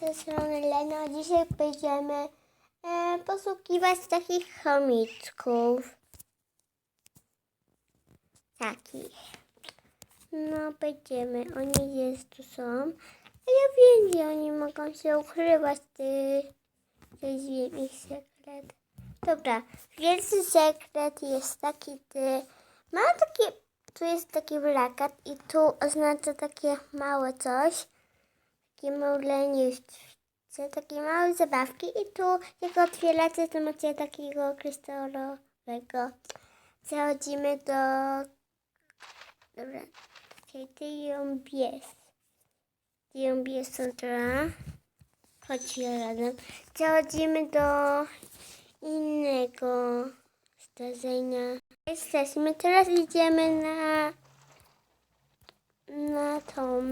ze strony Lena. Dzisiaj będziemy e, posługiwać takich chomiczków. Takich. No, będziemy. Oni gdzieś tu są. Ja wiem, gdzie oni mogą się ukrywać. Ty, ty wiem ich sekret. Dobra, pierwszy sekret jest taki, ty. Mam takie, tu jest taki plakat i tu oznacza takie małe coś. Takie małe leniuszce, takie małe zabawki i tu jak otwieracie, to macie takiego krystalowego. Przechodzimy do... Dobra, ty ją bies. Ty ją bies, Sandra. Chodź razem. Przechodzimy do innego zdarzenia. Jesteśmy, teraz idziemy na na tą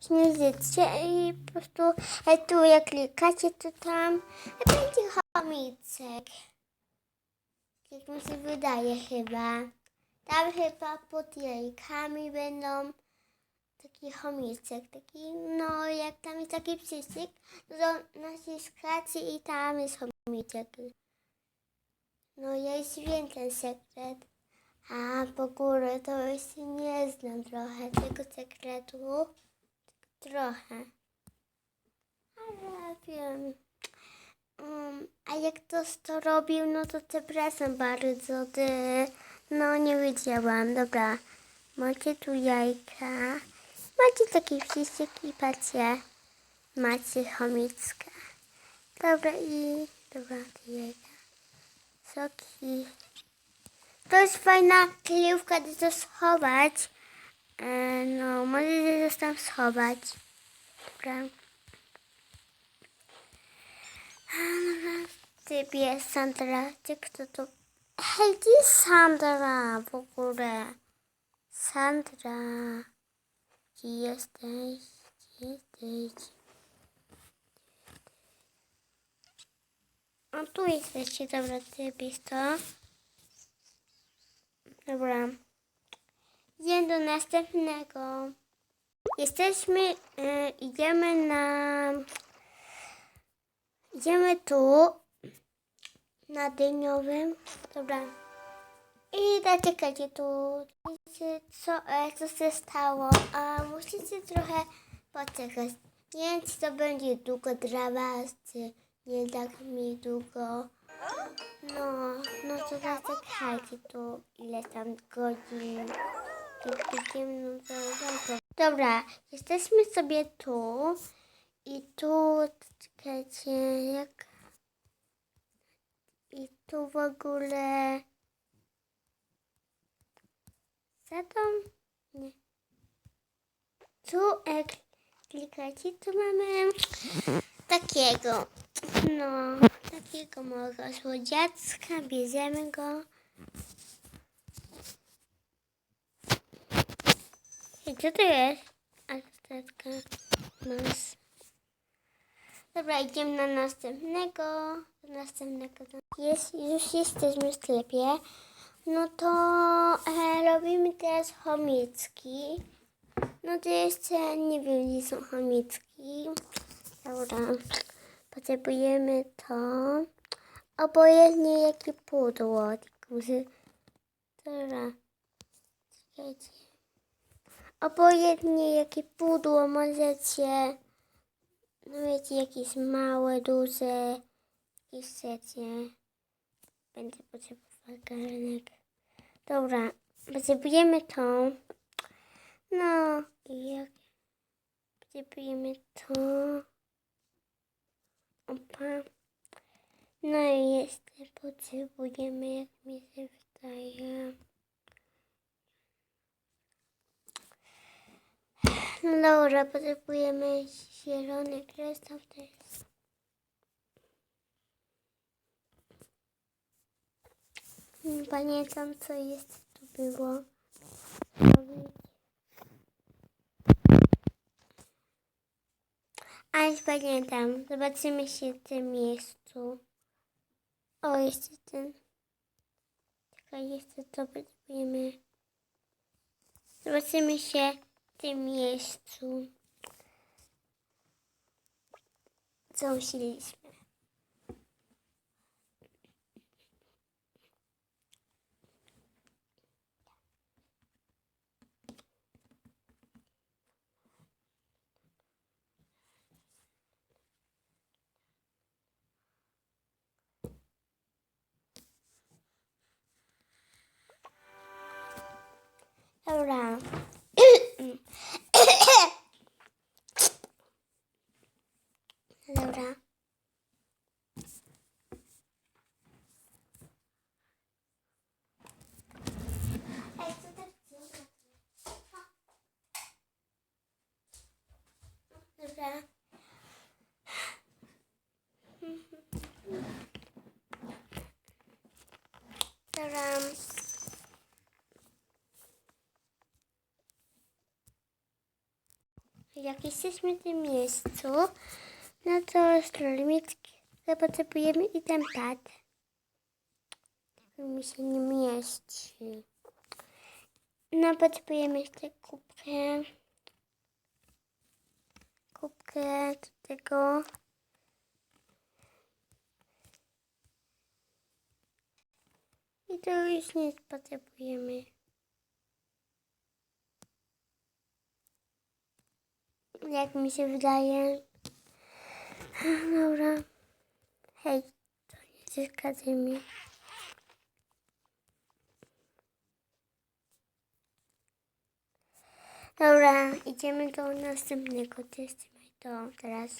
śnieżycę i po prostu e, tu jak klikacie, to tam będzie chomicek. Jak mi się wydaje chyba. Tam chyba pod jajkami będą taki chomicek, taki, no jak tam jest taki przycisk, to naciskacie i tam jest chomicek. No jest ten sekret. A po górę to już nie znam trochę tego sekretu. Trochę. Ale wiem. Um, a jak ktoś to robił, no to przepraszam bardzo. Ty, no nie wiedziałam. Dobra. Macie tu jajka. Macie taki przycisk i patrzcie. Macie chomicka. Dobra i... Dobra, te jajka. Soki. To jest fajna kryjówka, gdzie to schować. E, no, możecie to tam schować. Dobra. A, dobra. Ty pies, Sandra. Ty kto to? Hej, ty Sandra w ogóle. Sandra. Gdzie jesteś? Gdzie jesteś? O, tu jesteście. Dobra, ty to. Dobra. Idziemy do następnego. Jesteśmy, y, idziemy na... Idziemy tu, na dyniowym. Dobra. I zaczekajcie tu. Co, e, co się stało? A musicie trochę poczekać. Nie wiem, czy to będzie długo dla was, czy nie tak mi długo. No, no to zaczekajcie tu ile tam godzin. Dobra. Jesteśmy sobie tu i tu, czekajcie, jak... I tu w ogóle... Tą? Nie. Tu, jak klikajcie, tu mamy takiego. No, takiego małego słodziacka. Bierzemy go. I co to jest? Altatka. Mas. Dobra, idziemy na następnego. Do następnego. Jest, już jesteśmy w sklepie. No to e, robimy teraz chomicki. No to jeszcze nie wiem, gdzie są chomicki. Dobra. Potrzebujemy to. Obojętnie jakie pudło. Dobra. Czekajcie. Obojętnie jakie pudło możecie. No wiecie, jakieś małe, duże. Jakieś chcecie. Będę potrzebował garnek. Dobra. Potrzebujemy to. No i jak... Potrzebujemy to. Opa. No i jeszcze potrzebujemy, jak mi się wydaje. No dobra, potrzebujemy zielony kryształ też. Nie pamiętam, co jeszcze tu było. A już pamiętam. Zobaczymy się w tym miejscu. O, jeszcze ten. Czekaj, jeszcze to potrzebujemy. Zobaczymy się tym miejscu. Dobra. Dobra. Ej, co tak cicho? Dobra. Dobra. Jak jesteśmy w tym miejscu, no to strolimicki potrzebujemy i ten pad. Mi się nie mieści. No potrzebujemy jeszcze kubkę. Kubkę do tego. I to już nie potrzebujemy. Jak mi się wydaje. Dobra. Hej, to nie przeszkadzaj mi. Dobra, idziemy do następnego testu. To teraz.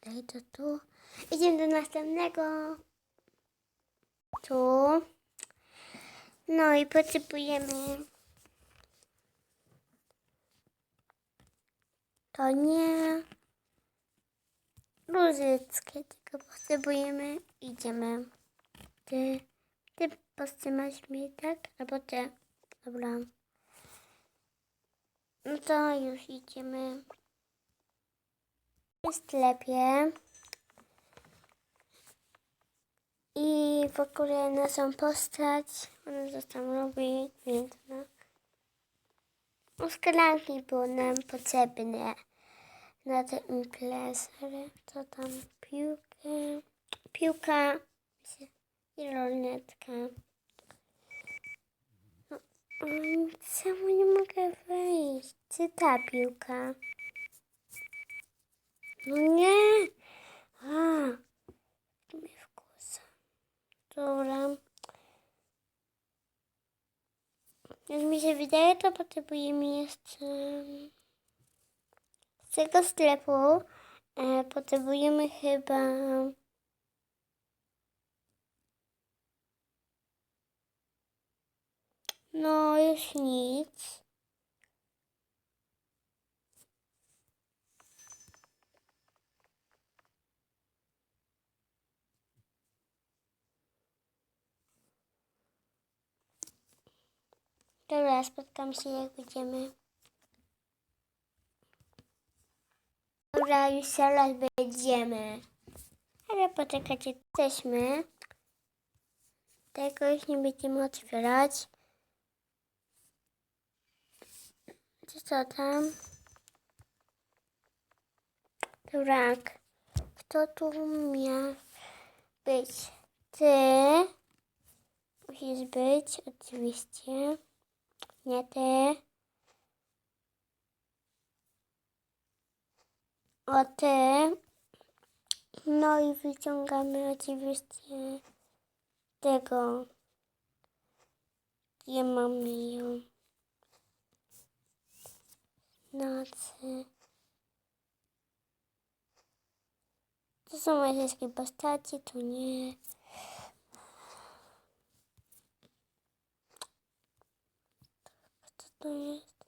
Daj to tu. Idziemy do następnego. Tu. No i potrzebujemy. To nie różyczkę, tylko potrzebujemy. Idziemy. Ty, ty powstrzymasz mnie, tak? Albo ty. Dobra. No to już idziemy. W sklepie. I w ogóle naszą postać, ona co tam robi, więc no. Szklanki były nam potrzebne na tę imprezę. Co tam? Piłkę, piłka i lornetka. No, czemu nie mogę wejść? Czy ta piłka? No nie! A, mnie wkurza. Dobra. Jak mi się wydaje, to potrzebujemy jeszcze z tego sklepu e, potrzebujemy chyba no już nic. Dobra, spotkam się jak będziemy. Dobra, już zaraz będziemy. Ale poczekajcie, jesteśmy. Tego już nie będziemy otwierać. Co co tam? Dobra, kto tu miał być? Ty. Musisz być, oczywiście. Nie ty. O ty. No i wyciągamy oczywiście tego. Gdzie mamy ją? Nocy. To są moje wszystkie postacie, tu nie. Kto to jest?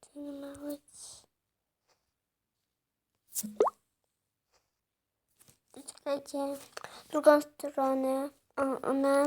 Ten mały. Czekajcie. Drugą stronę. O, ona.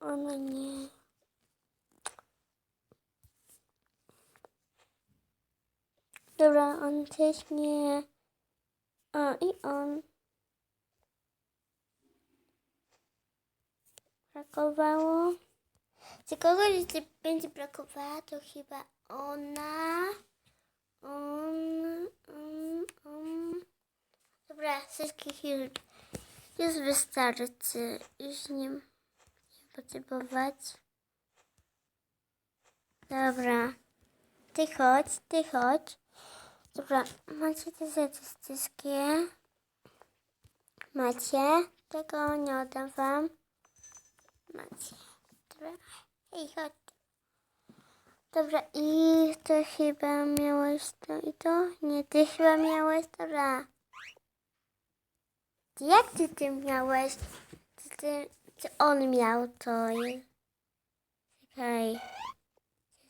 Ona nie. Dobra, on też nie. A, i on. Brakowało. Czy kogoś jeszcze będzie brakowało, to chyba ona. On, on, on. Dobra, wszystkich już, już wystarczy. Już nie, nie potrzebować. Dobra. Ty chodź, ty chodź. Dobra, macie te wszystkie. Macie. Tego nie oddam wam. Macie. Dobra. Hej, chodź. Dobra, i to chyba miałeś to i to? Nie, ty chyba miałeś, dobra. Ty Jak ty tym miałeś? Czy, ty, czy on miał to? Czekaj.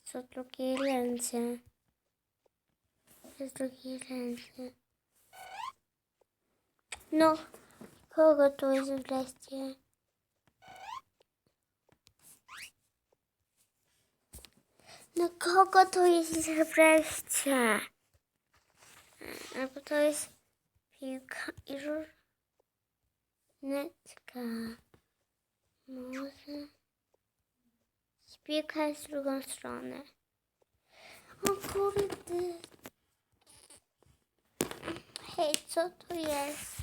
Co drugiej ręce? Z drugiej ręce. No, kogo tu jest wreszcie? No kogo to jest wreszcie? Albo to jest piłka i runetka. Może... Piłka jest w drugą stronę. O kurde. Hej, co to jest?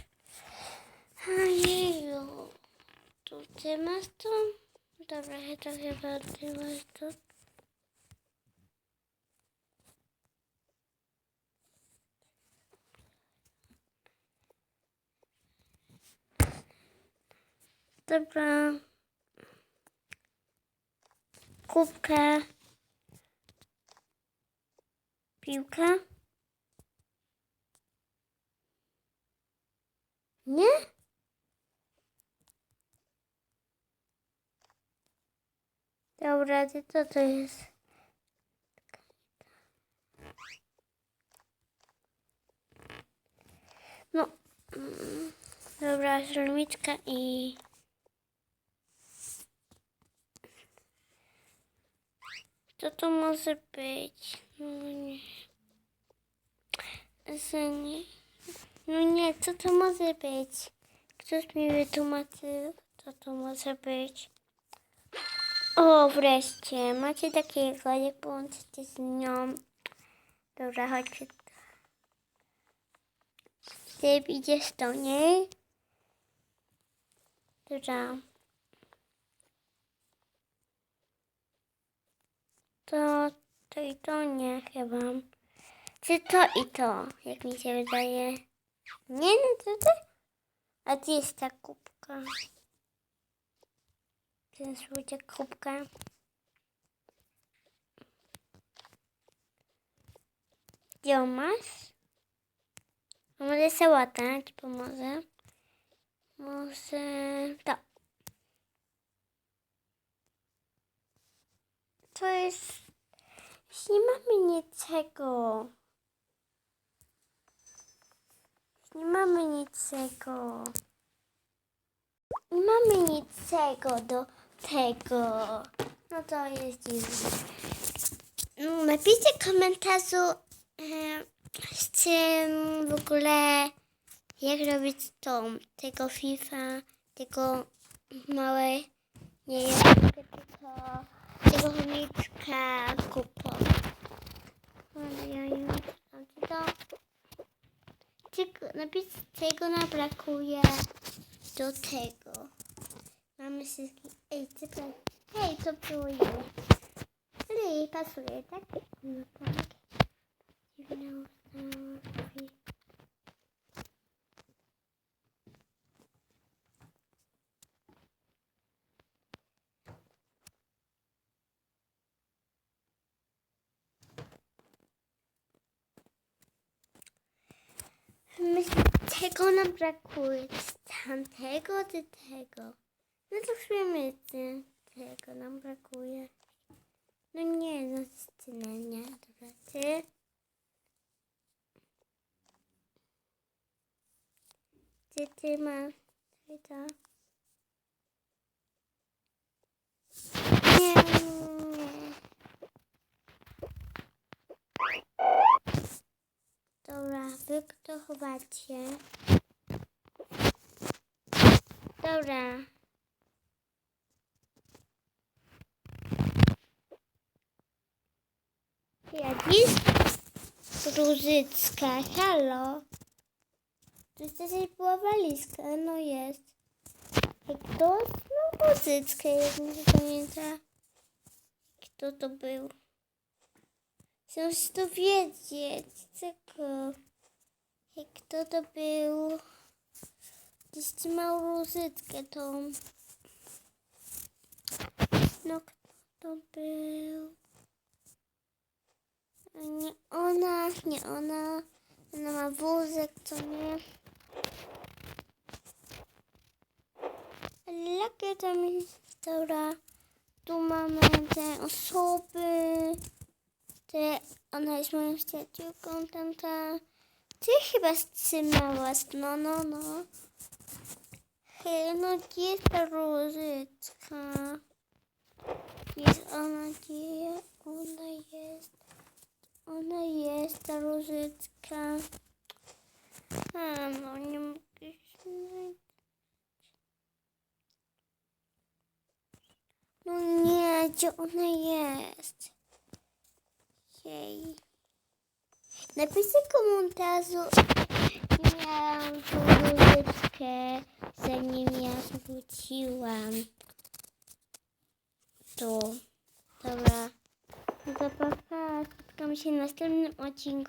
Ojeju. Tu ty masz to? Dobra, to chyba ty masz to. Dobra. Kubkę. Piłkę. Nie? Dobra, co to jest? No. mm, Dobra, żelmiczka i... Co to może być? No nie. No nie, co to może być? Ktoś mi wytłumaczył, co to może być. O, wreszcie. Macie takiego, jak połączycie z nią. Dobra, chodźcie. Ty idziesz do niej. Dobra. To, to i to nie chyba. Czy to i to, jak mi się wydaje. Nie, no to to. A gdzie jest ta kubka? Gdzie jest kubka? Gdzie masz? A może sałata ci pomoże? Może to. To jest... Nie mamy niczego. Już nie mamy niczego. Nie mamy niczego do tego. No to jest dziwne. No, napiszcie komentarzu e, z czym w ogóle jak robić tą, tego FIFA, tego małe, nie wiem, tylko tego chomiczka kupować. Ale ja nie wiem, to. Czego, napiszcie, czego nam brakuje do tego. Mamy wszystkie, ej, co to, hej, co było je? Ale jej pasuje, tak? No tak. Dziwne ustawki. Tego nam brakuje. Tamtego, czy tego? No to czy tego nam brakuje. No nie, no scena, nie. Dobra, ty. Gdzie ty masz? Ty to. Nie, nie. Dobra, wy kto chowacie? Dobra. Jakiś Różycka, halo. To jest jakaś była walizka, no jest. A kto? No Różycka, jak mi się pamięta. Kto to był? Chcę się dowiedzieć, czego. Jak kto to był? Tu małą różyckę tą. No kto to był? Nie ona, nie ona. Ona ma wózek, co nie? Jakie tam jest, dobra. Tu mamy te osoby. Te, ona jest moją przyjaciółką, tamta. Ty chyba strzymałaś, no, no, no. No gdzie jest ta różyczka? Jest ona, gdzie ona jest? Ona jest, ta różyczka. A, no nie mogę znaleźć. No nie, gdzie ona jest? Jej. Napiszę komentarzu. Miałam tą różyczkę, zanim ja wróciłam. To. Dobra. No to pa, pa. Spotkamy się w następnym odcinku.